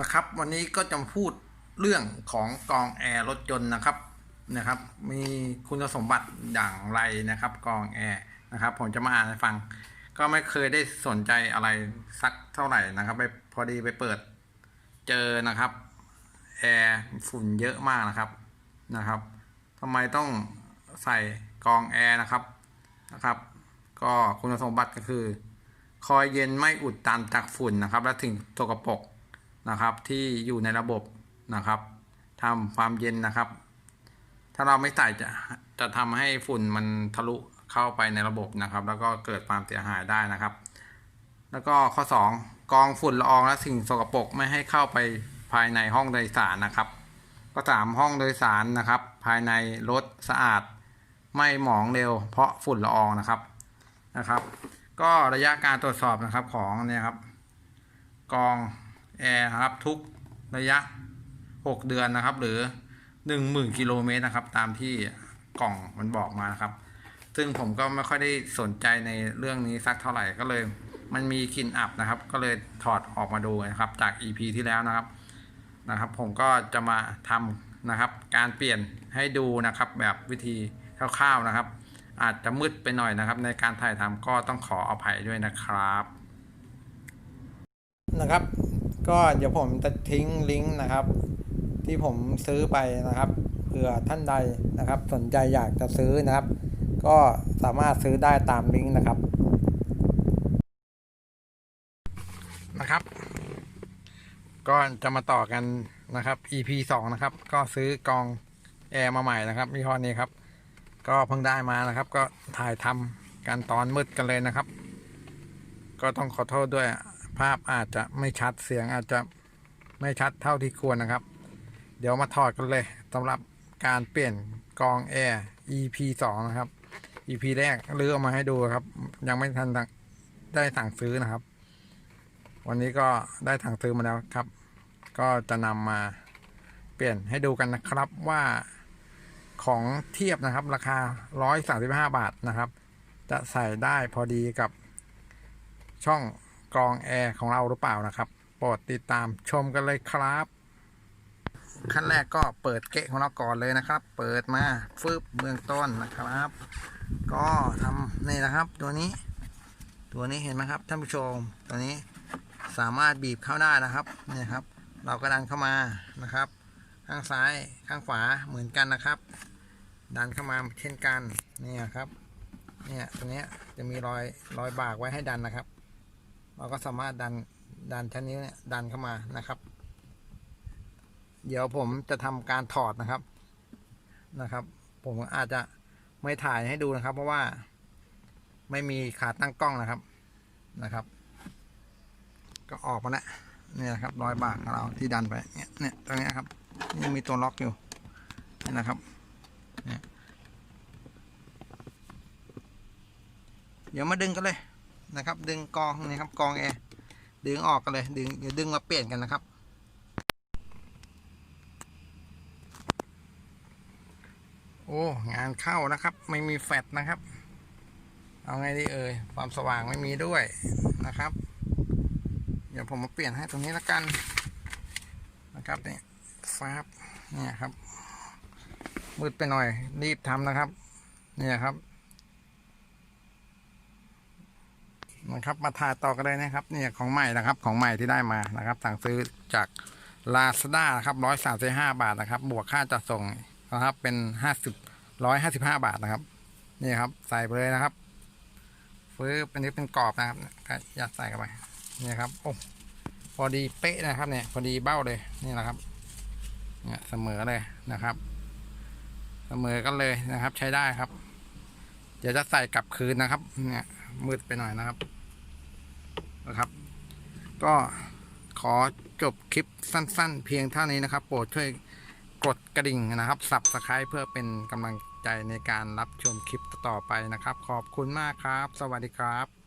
นะครับวันนี้ก็จะพูดเรื่องของกองแอร์รถยนต์นะครับนะครับ มีคุณสมบัติอย่างไรนะครับ กองแอร์นะครับ ผมจะมาอ่านให้ฟัง ก็ไม่เคยได้สนใจอะไรสักเท่าไหร่นะครับไปพอดีไปเปิดเจอนะครับแอร์ฝุ่นเยอะมากนะครับนะครับทำไมต้องใส่กองแอร์นะครับนะครับ ก็คุณสมบัติก็คือ คอยเย็นไม่อุดตันจากฝุ่นนะครับ และถึงสกปรก นะครับที่อยู่ในระบบนะครับทำความเย็นนะครับ ถ้าเราไม่ใส่จะจะทำให้ฝุ่นมันทะลุเข้าไปในระบบนะครับ แล้วก็เกิดความเสียหายได้นะครับ แล้วก็ข้อ 2 กองฝุ่นละอองและสิ่งสกปรกไม่ให้เข้าไปภายในห้องโดยสารนะครับ ก็สามห้องโดยสารนะครับ ภายในรถสะอาด ไม่หมองเร็ว เพราะฝุ่นละอองนะครับนะครับ ก็ระยะการตรวจสอบนะครับของเนี่ยครับ กอง แอร์ครับทุกระยะ 6 เดือนนะครับ หรือ 10,000กิโลเมตรนะครับ ตามที่กล่องมันบอกมานะครับ ซึ่งผมก็ไม่ค่อยได้สนใจในเรื่องนี้สักเท่าไหร่ก็เลย มันมีกลิ่นอับนะครับ ก็เลยถอดออกมาดูนะครับ จาก EP ที่แล้วนะครับนะครับ ผมก็จะมาทำนะครับ การเปลี่ยนให้ดูนะครับ แบบวิธีคร่าวๆนะครับ อาจจะมืดไปหน่อยนะครับ ในการถ่ายทำก็ต้องขออภัยด้วยนะครับนะครับ ก็เดี๋ยวผมจะทิ้งลิงก์นะครับ ที่ผมซื้อไปนะครับเผื่อท่านใดนะครับ สนใจอยากจะซื้อนะครับ ก็สามารถซื้อได้ตามลิงก์นะครับนะครับ ก็จะมาต่อกันนะครับ EP 2นะครับ ก็ซื้อกองแอร์มาใหม่นะครับยี่ห้อนี้ครับ ก็เพิ่งได้มานะครับ ก็ถ่ายทำกันตอนมืดกันเลยนะครับ ก็ต้องขอโทษด้วย ภาพอาจจะไม่ชัดเสียงอาจจะไม่ชัดเท่าที่ควรนะครับ เดี๋ยวมาถอดกันเลยสำหรับการเปลี่ยนกองแอร์ EP 2 นะครับ EP แรกเลือกมาให้ดูครับ ยังไม่ทันได้สั่งซื้อนะครับ วันนี้ก็ได้สั่งซื้อมาแล้วครับ ก็จะนำมาเปลี่ยนให้ดูกันนะครับว่าของเทียบนะครับราคา 135 บาทนะครับ จะใส่ได้พอดีกับช่อง กรองแอร์ของเราหรือเปล่านะครับ โปรดติดตามชมกันเลยครับ ขั้นแรกก็เปิดเกะของเราก่อนเลยนะครับ เปิดมาฟึบเบื้องต้นนะครับ ก็ทำนี่นะครับ ตัวนี้ ตัวนี้เห็นไหมครับท่านผู้ชม ตัวนี้สามารถบีบเข้าได้นะครับเนี่ยครับ เราก็ดันเข้ามานะครับ ข้างซ้ายข้างขวาเหมือนกันนะครับ ดันเข้ามาเช่นกันเนี่ยครับเนี่ยตรงนี้จะมีรอยรอยบากไว้ให้ดันนะครับ เราก็สามารถดันดันชั้นนี้เนี่ยดันเข้ามานะครับ เดี๋ยวผมจะทำการถอดนะครับนะครับ ผมอาจจะไม่ถ่ายให้ดูนะครับ เพราะว่าไม่มีขาตั้งกล้องนะครับนะครับ ก็ออกมาแล้วเนี่ยนะครับรอยบากของเราที่ดันไปเนี่ยเนี่ยตรงนี้ครับยังมีตัวล็อกอยู่นี่นะครับเดี๋ยวมาดึงกันเลย นะครับ ดึงกองนี่ครับกองแอร์ดึงออกกันเลย ดึงเดี๋ยวดึงมาเปลี่ยนกันนะครับ โอ้งานเข้านะครับ ไม่มีแฟลชนะครับ เอาไงดีเอ่ยความสว่างไม่มีด้วยนะครับ เดี๋ยวผมมาเปลี่ยนให้ตรงนี้ละกันนะครับเนี่ยฟ้าบเนี่ยครับมืดไปหน่อยรีบทำนะครับ เนี่ยครับ นะครับมาถ่ายต่อกันเลยนะครับเนี่ยของใหม่นะครับของใหม่ที่ได้มานะครับ สั่งซื้อจากลาซาด้าครับร้อยสามสิบห้าบาทนะครับ บวกค่าจัดส่งนะครับเป็นห้าสิบร้อยห้าสิบห้าบาทนะครับ นี่ครับ ใส่ไปเลยนะครับฟื้นอันนี้เป็นกรอบนะครับก็ยัดใส่เข้าไปนี่ครับโอ้พอดีเป๊ะนะครับ เนี่ย พอดีเบ้าเลยนี่แหละครับ เนี่ยเสมอเลยนะครับ เสมอกันเลยนะครับ ใช้ได้ครับ เดี๋ยวจะใส่กลับคืนนะครับ เนี่ยมืดไปหน่อยนะครับ นะครับ ก็ขอจบคลิปสั้น ๆ เพียงเท่านี้นะครับ โปรดช่วยกดกระดิ่งนะครับสับสไครต์เพื่อเป็นกำลังใจในการรับชมคลิปต่อไปนะครับ ขอบคุณมากครับ สวัสดีครับ